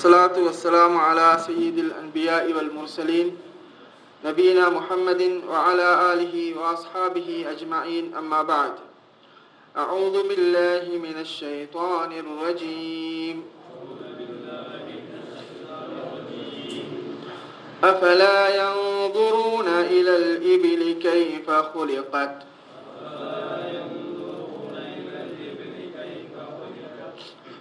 والصلاة والسلام على سيد الأنبياء والمرسلين نبينا محمد وعلى آله وأصحابه أجمعين. أما بعد أعوذ بالله من الشيطان الرجيم. أفلا ينظرون إلى الإبل كيف خلقت؟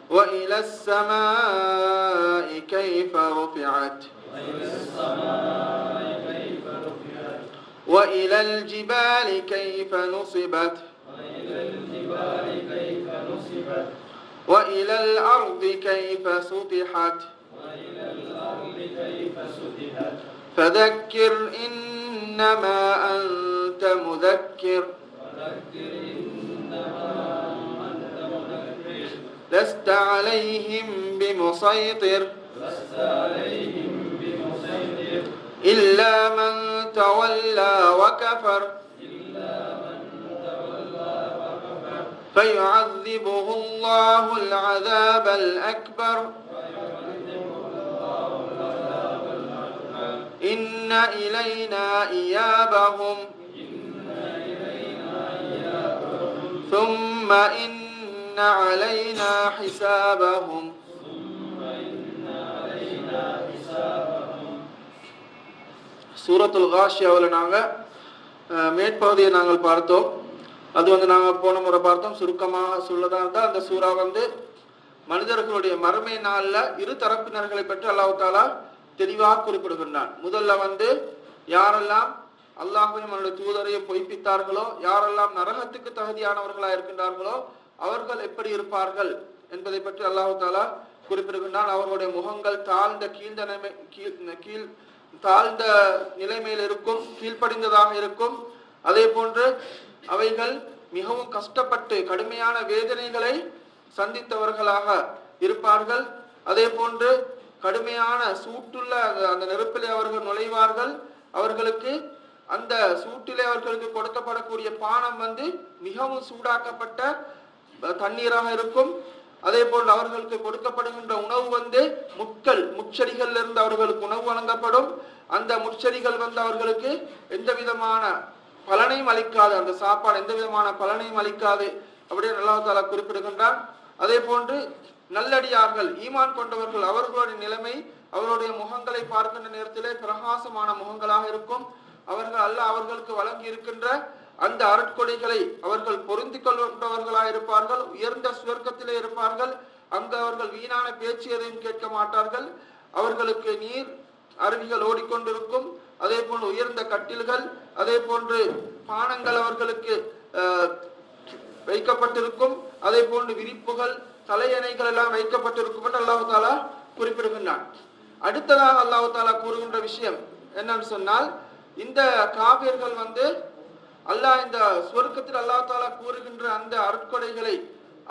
وإلى السماء كيف رفعت؟ وإلى الجبال كيف نصبت؟ وإلى الأرض كيف سطحت؟ فذكر إنما أنت مذكر. لست عليهم بمسيطر. إلا من تولى وكفر. فيعذبه الله العذاب الأكبر. إن إلينا إيابهم. ثم إن علينا حسابهم சூரத்துல் காஷியாவில் நாங்கள் மேற்பகுதியை நாங்கள் பார்த்தோம் அது வந்து நாங்கள் போன முறை பார்த்தோம் சுருக்கமாக சொல்லதாக இருந்தால் அந்த சூறா வந்து மனிதர்களுடைய மறுமை நாளில் இரு தரப்பினர்களை பற்றி அல்லாஹ் தாலா தெளிவாக குறிப்பிடுகின்றான் முதல்ல வந்து யாரெல்லாம் அல்லாஹையும் அவனுடைய தூதரையும் பொய்ப்பித்தார்களோ யாரெல்லாம் நரகத்துக்கு தகுதியானவர்களாக இருக்கின்றார்களோ அவர்கள் எப்படி இருப்பார்கள் என்பதை பற்றி அல்லாஹு தாலா குறிப்பிடுகின்றான். அவர்களுடைய முகங்கள் தாழ்ந்த கீழ்ந்த நிலைமை கீழ் கீழ் தாழ்ந்த நிலைமையில் இருக்கும் கீழ்ப்படிந்ததாக இருக்கும். அதே போன்று அவைகள் மிகவும் கஷ்டப்பட்டு கடுமையான வேதனைகளை சந்தித்தவர்களாக இருப்பார்கள். அதே போன்று கடுமையான சூட்டுள்ள அந்த- அந்த நெருப்பிலே அவர்கள் நுழைவார்கள். அவர்களுக்கு அந்த சூட்டிலே அவர்களுக்கு கொடுக்கப்படக்கூடிய பானம் வந்து மிகவும் சூடாக்கப்பட்ட தண்ணீராக இருக்கும். அதே போல் அவர்களுக்கு கொடுக்கப்படுகின்ற உணவு வந்து முட்கள் முட்செடிகள்ல இருந்து அவர்களுக்கு உணவு வழங்கப்படும். அந்த முட்செடிகள் வந்து அவர்களுக்கு எந்த விதமான பலனையும் அளிக்காது. அந்த சாப்பாடு எந்த விதமான பலனையும் அளிக்காது அப்படின்னு அல்லாஹ் தாலா குறிப்பிடுகின்றார் அதே போன்று நல்லடியார்கள் ஈமான் கொண்டவர்கள் அவர்களுடைய நிலைமை அவருடைய முகங்களை பார்க்கின்ற நேரத்திலே பிரகாசமான முகங்களாக இருக்கும். அவர்கள் அல்ல அவர்களுக்கு வழங்கி இருக்கின்ற அந்த அருட்கொடைகளை அவர்கள் பொருந்திக் கொள்கின்றவர்களாக இருப்பார்கள் உயர்ந்த சுவர்க்கத்திலே இருப்பார்கள் அங்கு அவர்கள் வீணான பேச்சு எதையும் கேட்க மாட்டார்கள். அவர்களுக்கு நீர் அருவிகள் ஓடிக்கொண்டிருக்கும். அதே போன்று உயர்ந்த கட்டில்கள் அதே போன்று பானங்கள் அவர்களுக்கு வைக்கப்பட்டிருக்கும். அதே போன்று விரிப்புகள் தலையணைகள் எல்லாம் வைக்கப்பட்டிருக்கும் என்று அல்லாஹு தாலா குறிப்பிடுகின்றான். அடுத்ததாக அல்லாஹு தாலா கூறுகின்ற விஷயம் என்னன்னு சொன்னால் இந்த காவியர்கள் வந்து அல்லாஹ் இந்த சொர்க்கத்தில் அல்லாஹ் தாலா கூறுகின்ற அந்த அருட்கொடைகளை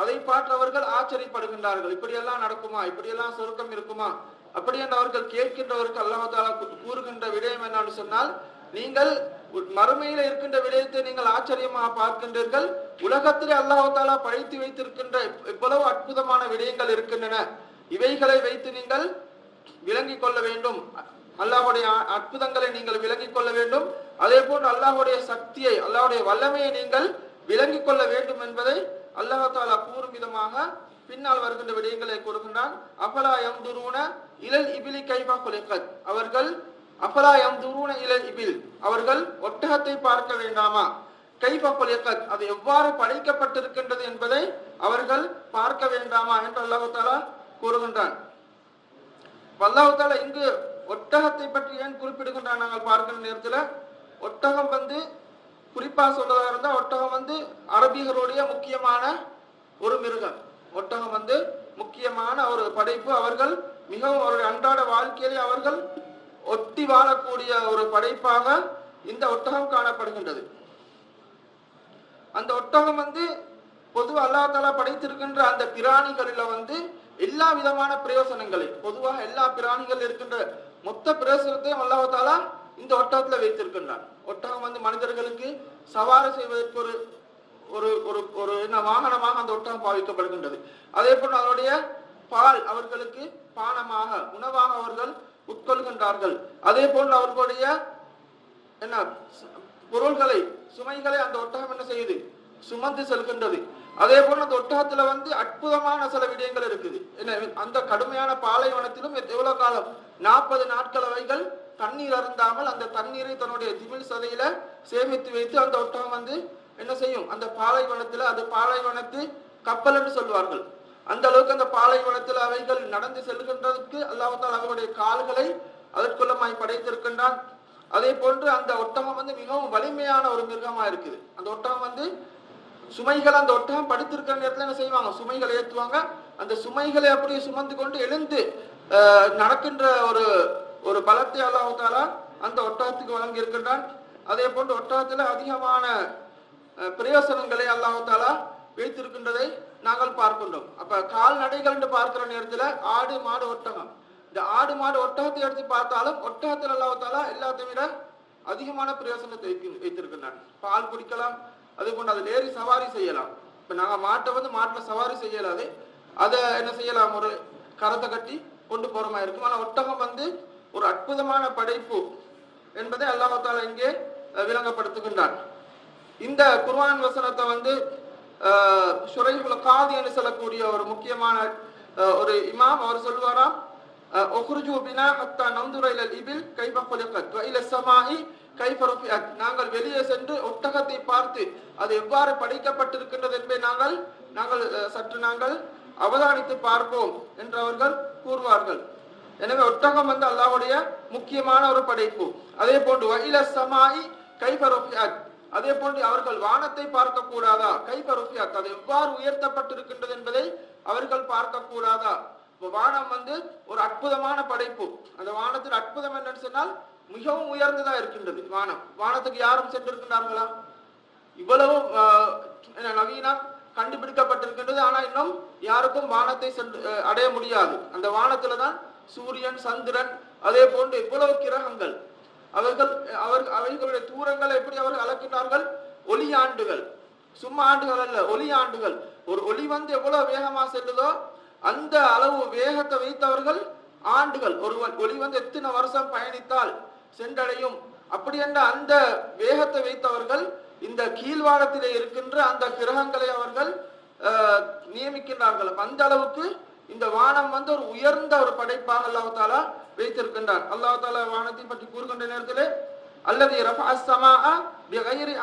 அதை பார்த்தவர்கள் ஆச்சரியப்படுகின்றார்கள். இப்படியெல்லாம் நடக்குமா? இப்படியெல்லாம் சொர்க்கம் இருக்குமா? அப்படி என்று அவர்கள் கேட்கின்றவருக்கு அல்லாஹ் தாலா கூறுகின்ற விடயம் என்னன்னு சொன்னால் நீங்கள் மறுமையில இருக்கின்ற விடயத்தை நீங்கள் ஆச்சரியமாக பார்க்கின்றீர்கள். உலகத்திலே அல்லாஹ் தாலா படைத்து வைத்திருக்கின்ற இவ்வளவு எவ்வளவு அற்புதமான விடயங்கள் இருக்கின்றன. இவைகளை வைத்து நீங்கள் விளங்கிக் கொள்ள வேண்டும். அல்லாஹுடைய அற்புதங்களை நீங்கள் விளங்கிக் கொள்ள வேண்டும். அதே போன்று அல்லாஹுடைய சக்தியை அல்லாஹுடைய வல்லமையை நீங்கள் விளங்கிக் கொள்ள வேண்டும் என்பதை அல்லாஹ் கூறும் விதமாக பின்னால் வருகின்ற விடயங்களை கூறுகின்றான். எம் யம்துரூன இளல் இபிலி கைமா குலிகத். அவர்கள் அஃபலா யம்துரூன இளல் இபில். அவர்கள் ஒட்டகத்தை பார்க்க வேண்டாமா? கைபா குலிகத். அது எவ்வாறு படைக்கப்பட்டிருக்கின்றது என்பதை அவர்கள் பார்க்க வேண்டாமா என்று அல்லாஹ் கூறுகின்றான். அல்லாஹ் இங்கு ஒட்டகத்தை பற்றி ஏன் குறிப்பிடுகின்றான் நாங்கள் பார்க்கிற நேரத்தில்? ஒட்டகம் வந்து குறிப்பாக சொல்றதாக இருந்தால் ஒட்டகம் வந்து அரபிகளுடைய முக்கியமான ஒரு மிருகம். ஒட்டகம் வந்து முக்கியமான ஒரு படைப்பு. அவர்கள் மிகவும் அவருடைய அன்றாட வாழ்க்கையிலே அவர்கள் ஒட்டி வாழக்கூடிய ஒரு படைப்பாக இந்த ஒட்டகம் காணப்படுகின்றது. அந்த ஒட்டகம் வந்து பொதுவாக அல்லாஹாலா படைத்திருக்கின்ற அந்த பிராணிகளில் வந்து எல்லா விதமான பிரயோசனங்களை பொதுவாக எல்லா பிராணிகள் இருக்கின்ற மொத்த பிரசுரத்தையும் அல்லாஹ் இந்த ஒட்டகத்துல வைத்திருக்கின்றான். ஒட்டகம் வந்து மனிதர்களுக்கு சவாரி செய்வதற்கு ஒரு ஒரு ஒரு ஒரு என்ன வாகனமாக அந்த ஒட்டகம் பாவிக்கப்படுகின்றது. அதே போல் அதனுடைய பால் அவர்களுக்கு பானமாக உணவாக அவர்கள் உட்கொள்கின்றார்கள். அதே போல் அவர்களுடைய என்ன பொருள்களை சுமைகளை அந்த ஒட்டகம் என்ன செய்யுது? சுமந்து செல்கின்றது. அதே போல அந்த ஒட்டகத்துல வந்து அற்புதமான சில விடயங்கள் இருக்குது. என்ன அந்த கடுமையான பாலைவனத்திலும் எவ்வளவு காலம்? நாற்பது நாட்கள் அவைகள் தண்ணீர் அருந்தாமல் அந்த தண்ணீரை தன்னுடைய திமிழ் சதையில சேமித்து வைத்து அந்த ஒட்டகம் வந்து என்ன செய்யும்? அந்த பாலைவனத்துல அது பாலைவனத்து கப்பல் என்று சொல்வார்கள். அந்த அளவுக்கு அந்த பாலைவனத்தில் அவைகள் நடந்து செல்கின்றதுக்கு அல்லாஹால் அவர்களுடைய கால்களை அதற்குள்ளமாய் படைத்திருக்கின்றான். அதே போன்று அந்த ஒட்டகம் வந்து மிகவும் வலிமையான ஒரு மிருகமா இருக்குது. அந்த ஒட்டகம் வந்து சுமைகள் அந்த ஒட்டகம் படுத்திருக்கிற நேரத்தில் என்ன செய்வாங்க? சுமைகளை ஏற்றுவாங்க. அந்த சுமைகளை அப்படியே சுமந்து கொண்டு எழுந்து நடக்கின்ற ஒரு ஒரு பலத்தை அல்லாஹாலா அந்த ஒட்டகத்துக்கு வழங்கி இருக்கின்றான் அதே போன்று ஒட்டகத்தில் அதிகமான பிரயோசனங்களை அல்லாஹாலா வைத்திருக்கின்றதை நாங்கள் பார்க்கின்றோம். அப்ப கால்நடைகள் என்று பார்க்கிற நேரத்தில் ஆடு மாடு ஒட்டகம். இந்த ஆடு மாடு ஒட்டகத்தை எடுத்து பார்த்தாலும் ஒட்டகத்தில் அல்லாஹாலா எல்லாத்தையும் விட அதிகமான பிரயோசனத்தை வைத்திருக்கின்றான். பால் குடிக்கலாம் அதே போன்று அதில் ஏறி சவாரி செய்யலாம். இப்போ நாங்கள் மாட்டை வந்து மாட்டில் சவாரி செய்யலாது. அதை என்ன செய்யலாம்? ஒரு கரத்தை கட்டி கொண்டு போகிற மாதிரி இருக்கும். ஆனால் ஒட்டகம் வந்து ஒரு அற்புதமான படைப்பு என்பதை அல்லாஹால இங்கே விளங்கப்படுத்துகின்றான். இந்த குர்வான் வசனத்தை வந்து சுரைகுல காதி என்று சொல்லக்கூடிய ஒரு முக்கியமான ஒரு இமாம் அவர் சொல்வாராம் ஒஹ்ருஜு பினா ஹத்தா நந்துர இபில் கைஃப குலிகத் இல கைஃப நாங்கள் வெளியே சென்று ஒட்டகத்தை பார்த்து அது எவ்வாறு படைக்கப்பட்டிருக்கின்றது என்பதை நாங்கள் நாங்கள் சற்று நாங்கள் அவதானித்து பார்ப்போம் என்று அவர்கள் கூறுவார்கள். எனவே ஒட்டகம் வந்து அல்லாவுடைய முக்கியமான ஒரு படைப்பு. அதே போன்று வயில சமாயி கைபருஃபியாத் அதே போன்று அவர்கள் வானத்தை பார்க்க கூடாதா கைபருஃபியாத் அது எவ்வாறு உயர்த்தப்பட்டிருக்கின்றது என்பதை அவர்கள் பார்க்க கூடாதா வானம் வந்து ஒரு அற்புதமான படைப்பு. அந்த வானத்தில் அற்புதம் என்னன்னு சொன்னால் மிகவும் உயர்ந்ததா இருக்கின்றது. வானம் வானத்துக்கு யாரும் சென்றிருக்கின்றார்களா? இவ்வளவு நவீனம் கண்டுபிடிக்கப்பட்டிருக்கின்றது. ஆனா இன்னும் யாருக்கும் வானத்தை சென்று அடைய முடியாது. அந்த வானத்துல தான் சூரியன் சந்திரன் அதே போன்று இவ்வளவு கிரகங்கள். அவர்கள் அவர் அவைகளுடைய தூரங்களை எப்படி அவர்கள் அளக்கின்றார்கள்? ஒளி ஆண்டுகள். சும்மா ஆண்டுகள் அல்ல ஒளி ஆண்டுகள். ஒரு ஒளி வந்து எவ்வளவு வேகமா செல்லுதோ அந்த அளவு வேகத்தை வைத்தவர்கள் ஆண்டுகள். ஒரு ஒளி வந்து எத்தனை வருஷம் பயணித்தால் சென்றடையும். அப்படி என்ற அந்த வேகத்தை வைத்தவர்கள் இந்த கீழ்வானத்திலே இருக்கின்ற அந்த கிரகங்களை அவர்கள் நியமிக்கின்றார்கள். அந்த அளவுக்கு இந்த வானம் வந்து ஒரு உயர்ந்த ஒரு படைப்பாக அல்லாஹ் தாலா வைத்திருக்கின்றான். அல்லாஹ் தாலா வானத்தை பற்றி கூறுகின்ற நேரத்திலே அல்லது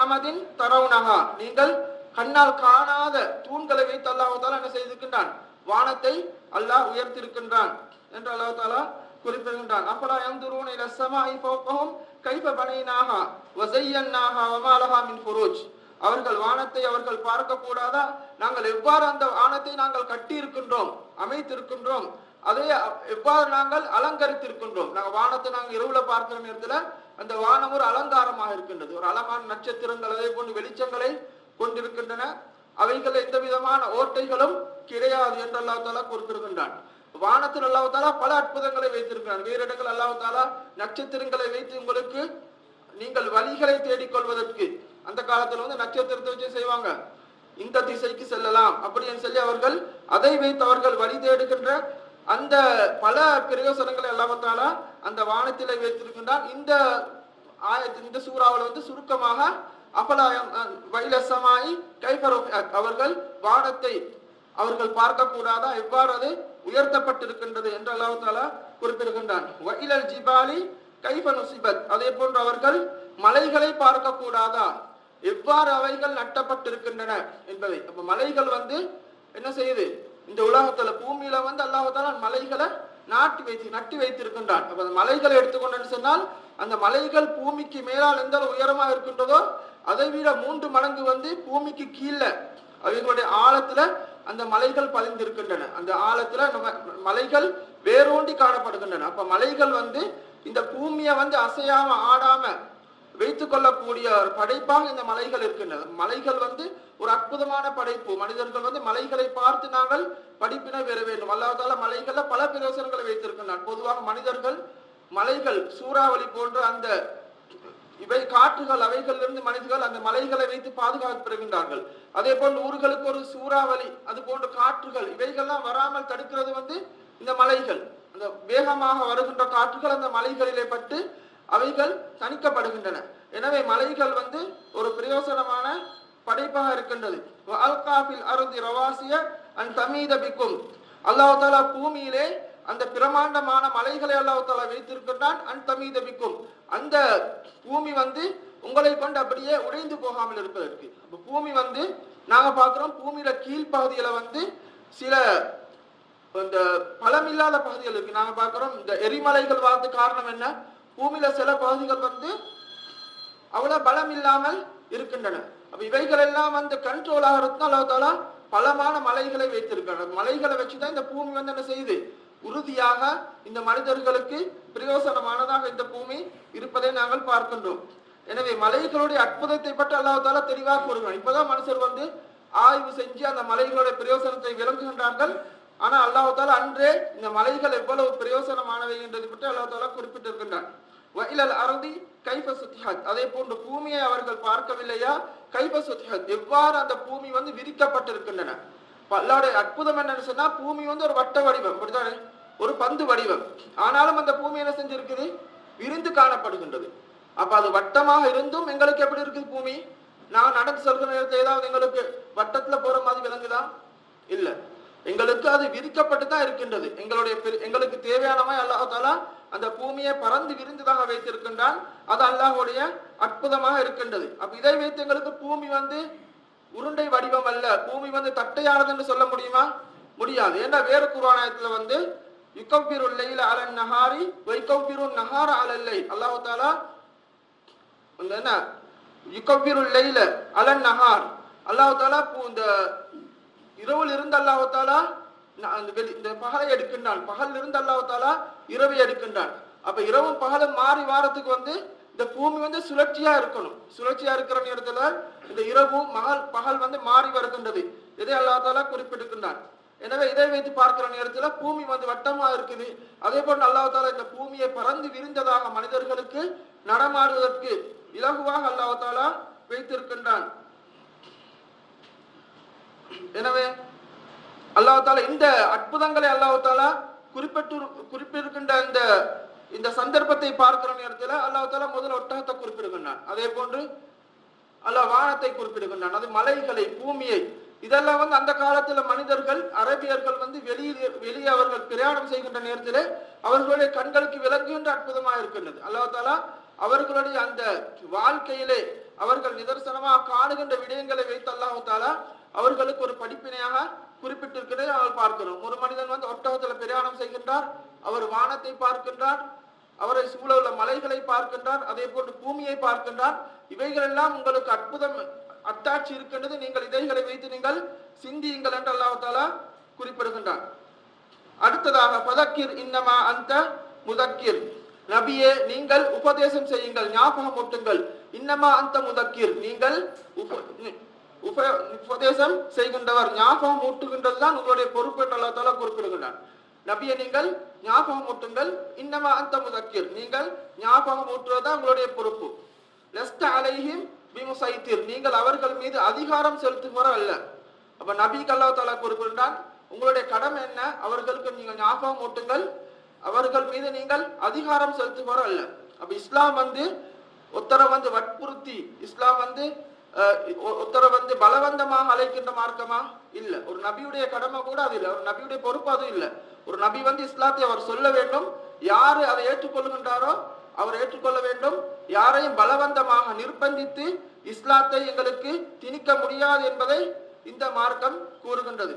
அமதின் தரவுனகா நீங்கள் கண்ணால் காணாத தூண்களை வைத்து அல்லாஹ் தாலா என்ன செய்திருக்கின்றான்? வானத்தை அல்லாஹ் உயர்த்திருக்கின்றான் என்று அல்லாஹ் தாலா குறிப்பிடுகின்றான். அப்பலா யந்துரூன இல சமாய் போக்கவும் கைஃப பனைனாஹா வசையன்னாகா வமாலகா மின் ஃபுரூஜ். அவர்கள் வானத்தை அவர்கள் பார்க்க கூடாதா நாங்கள் எவ்வாறு அந்த வானத்தை நாங்கள் கட்டி இருக்கின்றோம் அமைத்திருக்கின்றோம் அதை எவ்வாறு நாங்கள் அலங்கரித்திருக்கின்றோம்? நாங்கள் வானத்தை நாங்கள் இரவுல பார்க்கிற நேரத்துல அந்த வானம் ஒரு அலங்காரமாக இருக்கின்றது. ஒரு அழகான நட்சத்திரங்கள் அதே போன்று வெளிச்சங்களை கொண்டிருக்கின்றன. அவைகள் எந்த விதமான ஓட்டைகளும் கிடையாது என்று அல்லா தாலா குறிப்பிடுகின்றான் வானத்தில் அல்லாஹ் பல அற்புதங்களை வைத்திருக்கிறான் வேறு இடங்கள் அல்லாஹ் நட்சத்திரங்களை வைத்து உங்களுக்கு நீங்கள் வழிகளை தேடிக்கொள்வதற்கு அந்த காலத்துல வந்து நட்சத்திரத்தை வச்சு செய்வாங்க. இந்த திசைக்கு செல்லலாம் அப்படின்னு சொல்லி அவர்கள் அதை வைத்து அவர்கள் வழி தேடுகின்ற அந்த பல பிரயோசனங்களை அல்லாமத்தால அந்த வானத்திலே வைத்திருக்கின்றான் இந்த ஆயத்து இந்த சூறாவில் வந்து சுருக்கமாக அபலாயம் வைலசமாய் கைபரோ அவர்கள் வானத்தை அவர்கள் பார்க்க கூடாதா எவ்வாறு அது உயர்த்தப்பட்டிருக்கின்றது என்று அல்லாஹு தாலா குறிப்பிடுகின்றான். ஜிபாலி கைபனு சிபத் அதே போன்று அவர்கள் மலைகளை பார்க்க கூடாதா எவ்வாறு அவைகள் நட்டப்பட்டிருக்கின்றன என்பதை. அப்ப மலைகள் வந்து என்ன செய்யுது? இந்த உலகத்துல பூமியில வந்து அல்லாஹால மலைகளை நாட்டி வைத்து நட்டி வைத்திருக்கின்றான். அப்ப அந்த மலைகளை எடுத்துக்கொண்டு சொன்னால் அந்த மலைகள் பூமிக்கு மேலால் எந்த அளவு உயரமா இருக்கின்றதோ அதை விட மூன்று மடங்கு வந்து பூமிக்கு கீழே அவைகளுடைய ஆழத்துல அந்த மலைகள் பதிந்திருக்கின்றன. அந்த ஆழத்துல நம்ம மலைகள் வேரூண்டி காணப்படுகின்றன. அப்ப மலைகள் வந்து இந்த பூமியை வந்து அசையாம ஆடாம வைத்து கொள்ளக்கூடிய ஒரு படைப்பாக இந்த மலைகள் இருக்கின்றன. மலைகள் வந்து ஒரு அற்புதமான படைப்பு. மனிதர்கள் வந்து மலைகளை பார்த்து நாங்கள் படிப்பினை பெற வேண்டும். அல்லாதால மலைகள்ல பல பிரயோசனங்களை வைத்திருக்கின்றான் பொதுவாக மனிதர்கள் மலைகள் சூறாவளி போன்ற அந்த இவை காற்றுகள் அவைகளிலிருந்து மனிதர்கள் அந்த மலைகளை வைத்து பாதுகாப்பு பெறுகின்றார்கள். அதே போல் ஊர்களுக்கு ஒரு சூறாவளி அது போன்ற காற்றுகள் இவைகள்லாம் வராமல் தடுக்கிறது வந்து இந்த மலைகள். அந்த வேகமாக வருகின்ற காற்றுகள் அந்த மலைகளிலே பட்டு அவைகள் தணிக்கப்படுகின்றன. எனவே மலைகள் வந்து ஒரு பிரயோசனமான படைப்பாக இருக்கின்றது. அல்காபில் அருந்தி ரவாசிய அண்ட் தமீத பிக்கும் பூமியிலே அந்த பிரமாண்டமான மலைகளை அல்லாஹால வைத்திருக்கிறான் வைத்திருக்கின்றான் அன் தமிதபிக்கும் அந்த பூமி வந்து உங்களை கொண்டு அப்படியே உடைந்து போகாமல் இருப்பதற்கு. அப்ப பூமி வந்து நாங்க பார்க்கிறோம் பூமியில கீழ்ப்பகுதியில வந்து சில இந்த பலமில்லாத பகுதிகள் இருக்கு. நாங்க பார்க்குறோம் இந்த எரிமலைகள் வாழ்ந்து காரணம் என்ன? பூமியில சில பகுதிகள் வந்து அவ்வளவு பலம் இல்லாமல் இருக்கின்றன. அப்ப இவைகள் எல்லாம் வந்து கண்ட்ரோல் ஆகிறதுக்கு அல்லாஹ் பலமான மலைகளை வைத்திருக்கிறார். மலைகளை வச்சுதான் இந்த பூமி வந்து என்ன செய்யுது? உறுதியாக இந்த மனிதர்களுக்கு பிரயோசனமானதாக இந்த பூமி இருப்பதை நாங்கள் பார்க்கின்றோம். எனவே மலைகளுடைய அற்புதத்தை பற்றி அல்லாஹ் தெளிவாக கூறுகிறான். இப்பதான் மனுஷர் வந்து ஆய்வு செஞ்சு அந்த மலைகளுடைய பிரயோசனத்தை விளங்குகின்றார்கள். ஆனா அல்லாஹால அன்றே இந்த மலைகள் எவ்வளவு பிரயோசனமானவை என்பதை பற்றி அல்லாஹால தாலா குறிப்பிட்டிருக்கின்றான். வயலல் அருதி கைப சுத்திஹத். அதே போன்று பூமியை அவர்கள் பார்க்கவில்லையா? கைப சுத்திஹத். எவ்வாறு அந்த பூமி வந்து விரிக்கப்பட்டிருக்கின்றன? அப்ப அற்புதம் என்னன்னு சொன்னா பூமி வந்து ஒரு வட்ட வடிவம் அப்படித்தானே ஒரு பந்து வடிவம். ஆனாலும் அந்த பூமி என்ன செஞ்சிருக்குது? விரிந்து காணப்படுகின்றது. அப்ப அது வட்டமாக இருந்தும் எங்களுக்கு எப்படி இருக்குது பூமி? நான் நடந்து செல்கிற நேரத்தில் ஏதாவது எங்களுக்கு வட்டத்துல போற மாதிரி விளங்குதா? இல்ல. எங்களுக்கு அது விரிக்கப்பட்டு தான் இருக்கின்றது. எங்களுடைய பெரு- எங்களுக்கு தேவையானமாய் அல்லாஹ் அந்த பூமியை பறந்து விரிந்ததாக வைத்திருக்கின்றான். அது அல்லாஹுடைய அற்புதமாக இருக்கின்றது. அப்ப இதை வைத்து எங்களுக்கு பூமி வந்து உருண்டை வடிவம் அல்ல. பூமி வந்து தட்டையானது என்று சொல்ல முடியுமா? முடியாது. ஏன்னா வேறு குர்ஆனத்துல வந்து யுக்கம்பிரு லைல அலன் நஹாரி வைக்கம்பிரு நஹார அலல்லை அல்லாஹு தாலா அந்த என்ன? யுக்கம்பிரு லைல அலன் நஹார். அல்லாஹ் தாலா பூ- இந்த இரவில் இருந்து அல்லாஹு தாலா அந்த வெளி- இந்த பகலை எடுக்கின்றான். பகல் இருந்து அல்லாஹு தாலா இரவை எடுக்கின்றான். அப்ப இரவும் பகலும் மாறி வாரத்துக்கு வந்து இந்த பூமி வந்து சுழற்சியா இருக்கணும். சுழற்சியா இருக்கிற நேரத்துல இந்த இரவும் மகள் பகல் வந்து மாறி வருகின்றது. இதை அல்லாஹ் குறிப்பிட்டிருக்கின்றான். எனவே இதை வைத்து பார்க்கிற நேரத்துல பூமி வந்து வட்டமா இருக்குது. அதே போன்று அல்லாஹால இந்த பூமியை பறந்து விரிந்ததாக மனிதர்களுக்கு நடமாடுவதற்கு இலகுவாக அல்லாஹாலா வைத்திருக்கின்றான். எனவே அல்லாஹத்தால இந்த அற்புதங்களை அல்லாஹாலா குறிப்பிட்டு குறிப்பிட்டிருக்கின்ற இந்த இந்த சந்தர்ப்பத்தை பார்க்கிற நேரத்தில் அல்லாஹ் தாலா முதல்ல ஒட்டகத்தை குறிப்பிடுகின்றான். அதே போன்று அல்லாஹ் வானத்தை குறிப்பிடுகின்றான். அது மலைகளை பூமியை. இதெல்லாம் வந்து அந்த காலத்துல மனிதர்கள் அரபியர்கள் வந்து வெளியில் வெளியே அவர்கள் பிரயாணம் செய்கின்ற நேரத்தில் அவர்களுடைய கண்களுக்கு விளங்குகின்ற அற்புதமாக இருக்கின்றது. அல்லாஹ் தாலா அவர்களுடைய அந்த வாழ்க்கையிலே அவர்கள் நிதர்சனமாக காணுகின்ற விடயங்களை வைத்து அல்லாஹ் தாலா அவர்களுக்கு ஒரு படிப்பினையாக குறிப்பிட்டிருக்கிறதை அவர்கள் பார்க்கிறோம். ஒரு மனிதன் வந்து ஒட்டகத்துல பிரயாணம் செய்கின்றார். அவர் வானத்தை பார்க்கின்றார் அவரை சூழ உள்ள மலைகளை பார்க்கின்றார் அதே போன்று பூமியை பார்க்கின்றார். இவைகள் எல்லாம் உங்களுக்கு அற்புதம் அத்தாட்சி இருக்கின்றது. நீங்கள் இதைகளை வைத்து நீங்கள் சிந்தியுங்கள் என்று அல்லாவத்தாலா குறிப்பிடுகின்றார். அடுத்ததாக பதக்கிர் இன்னமா அந்த முதக்கிர். நபியே நீங்கள் உபதேசம் செய்யுங்கள் ஞாபகம் ஊட்டுங்கள். இன்னமா அந்த முதக்கிர். நீங்கள் உப- உப- உபதேசம் செய்கின்றவர் ஞாபகம் ஊட்டுகின்றது தான் உங்களுடைய பொறுப்பு என்று அல்லாஹ் தாலா நபியை நீங்கள் ஞாபகம் ஊட்டுங்கள் இன்னமா அந்த முதக்கீர். நீங்கள் ஞாபகம் ஊட்டுவதுதான் உங்களுடைய பொறுப்பு. லெஸ்ட அலைஹிம் பிமுசைத்திர். நீங்கள் அவர்கள் மீது அதிகாரம் செலுத்துகிற அல்ல. அப்ப நபி கல்லா தாலா குறிப்பிட்டான் உங்களுடைய கடமை என்ன? அவர்களுக்கு நீங்கள் ஞாபகம் ஊட்டுங்கள் அவர்கள் மீது நீங்கள் அதிகாரம் செலுத்துகிற அல்ல. அப்ப இஸ்லாம் வந்து ஒருத்தரை வந்து வற்புறுத்தி இஸ்லாம் வந்து ஒருத்தரை வந்து பலவந்தமாக அழைக்கின்ற மார்க்கமா? இல்ல. ஒரு நபியுடைய கடமை கூட அது இல்லை. ஒரு நபியுடைய பொறுப்பு அது இல்ல. ஒரு நபி வந்து இஸ்லாத்தை அவர் சொல்ல வேண்டும். யாரு அதை ஏற்றுக்கொள்கின்றாரோ அவர் ஏற்றுக்கொள்ள வேண்டும். யாரையும் பலவந்தமாக நிர்பந்தித்து இஸ்லாத்தை எங்களுக்கு திணிக்க முடியாது என்பதை இந்த மார்க்கம் கூறுகின்றது.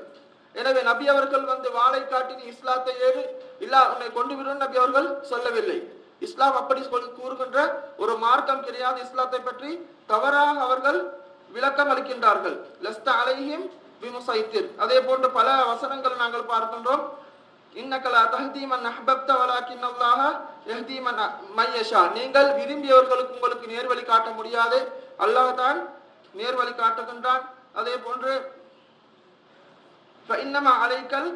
எனவே நபி அவர்கள் வந்து வாளை காட்டி இஸ்லாத்தை ஏறு இல்ல உன்னை கொண்டு விடும் நபி அவர்கள் சொல்லவில்லை. இஸ்லாம் அப்படி சொல் கூறுகின்ற ஒரு மார்க்கம் கிடையாது இஸ்லாத்தை பற்றி. தவறாக அவர்கள் விளக்கம் அளிக்கின்றார்கள். லஸ்த அலையும் விமுசைத்திர் அதே போன்று பல வசனங்கள் நாங்கள் பார்க்கின்றோம். இன்னக்கலா தஹ்தீமன் அஹ்பப்த வலாக்கின் எஹ்தீமன் மையஷா நீங்கள் விரும்பியவர்களுக்கு உங்களுக்கு நேர்வழி காட்ட முடியாது. அல்லாஹ் தான் நேர்வழி காட்டுகின்றான். அதே போன்று இன்னமா அலைக்கல்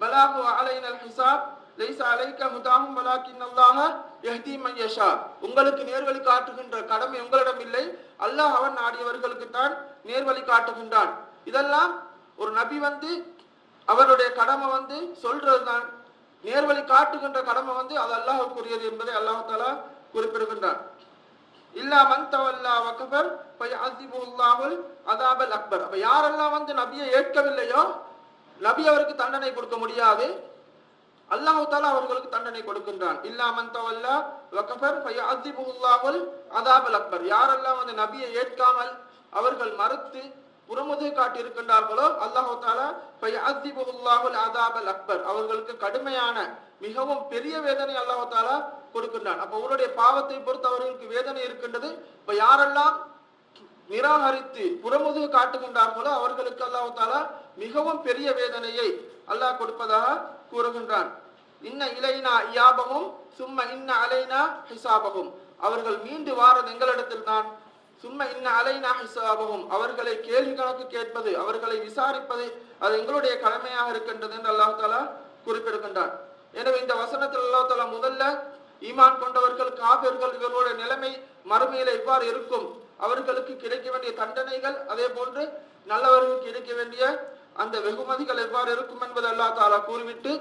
பலாகு அலைனல் ஹிசாப். லைசா அலைக்க முதாகும் வலாக்கின் அல்லாஹ எஹ்தீமன் உங்களுக்கு நேர்வழி காட்டுகின்ற கடமை உங்களிடம் இல்லை. அல்லாஹ் அவன் நாடியவர்களுக்கு தான் நேர்வழி காட்டுகின்றான். இதெல்லாம் ஒரு நபி வந்து அவருடைய கடமை வந்து சொல்றதுதான். நேர்வழி காட்டுகின்ற கடமை வந்து அது அல்லாஹுக்குரியது என்பதை அல்லாஹாலா குறிப்பிடுகின்றான். இல்லா மன் தவல்லா வகபர் ஃபயஅஸிபுல்லாஹுல் அதாபல் அக்பர். அப்ப யாரெல்லாம் வந்து நபியை ஏற்கவில்லையோ நபி அவருக்கு தண்டனை கொடுக்க முடியாது. அல்லாஹால அவர்களுக்கு தண்டனை கொடுக்கின்றான். இல்லாமன் தவல்லா வகபர் ஃபயஅஸிபுல்லாஹுல் அதாபல் அக்பர். யாரெல்லாம் வந்து நபியை ஏற்காமல் அவர்கள் மறுத்து புறமுது காட்டியிருக்கின்றார்களோ அல்லாஹு தாலா ஃபயஅஸிபுல்லாஹுல் அதாபல் அக்பர். அவர்களுக்கு கடுமையான மிகவும் பெரிய வேதனை அல்லாஹு தாலா கொடுக்கின்றான். அப்ப அவருடைய பாவத்தை பொறுத்து அவர்களுக்கு வேதனை இருக்கின்றது. இப்ப யாரெல்லாம் நிராகரித்து புறமுதுகு காட்டுகின்றார்களோ அவர்களுக்கு அல்லாஹு தாலா மிகவும் பெரிய வேதனையை அல்லாஹ் கொடுப்பதாக கூறுகின்றான். இன்ன இலைனா இயாபமும் சும்ம இன்ன அலைனா ஹிசாபகும். அவர்கள் மீண்டு வாரது எங்களிடத்தில் தான் சும்ம இன்ன அலைனா ஹிசாபகும். அவர்களை கேள்வி கணக்கு கேட்பது அவர்களை விசாரிப்பது அது எங்களுடைய கடமையாக இருக்கின்றது என்று அல்லாஹ் தாலா குறிப்பிடுகின்றான். எனவே இந்த வசனத்தில் அல்லாஹ் தாலா முதல்ல ஈமான் கொண்டவர்கள் காபிர்கள் இவர்களுடைய நிலைமை மறுமையில இவ்வாறு இருக்கும். அவர்களுக்கு கிடைக்க வேண்டிய தண்டனைகள் அதே போன்று நல்லவர்களுக்கு கிடைக்க வேண்டிய அந்த வெகுமதிகள் எவ்வாறு இருக்கும் என்பது அல்லாஹ் தாலா கூறிவிட்டு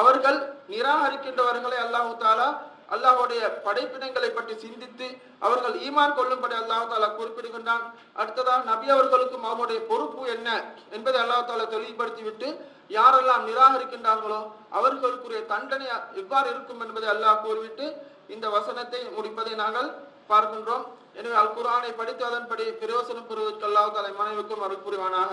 அவர்கள் நிராகரிக்கின்றவர்களை அல்லாஹு தாலா அல்லாஹ்வுடைய படைப்பினங்களை பற்றி சிந்தித்து அவர்கள் ஈமான் கொள்ளும்படி அல்லாஹு தாலா குறிப்பிடுகின்றான். அடுத்ததாக நபி அவர்களுக்கும் அவருடைய பொறுப்பு என்ன என்பதை அல்லாஹ் தாலா தெளிவுபடுத்திவிட்டு யாரெல்லாம் நிராகரிக்கின்றார்களோ அவர்களுக்குரிய தண்டனை எவ்வாறு இருக்கும் என்பதை அல்லாஹ் கூறிவிட்டு இந்த வசனத்தை முடிப்பதை நாங்கள் பார்க்கின்றோம். எனவே அல் குரானை படித்து அதன்படி பிரயோசனம் பெறுவதற்கு அல்லாஹு தலை மனைவிக்கும் அருள் புரிவானாக.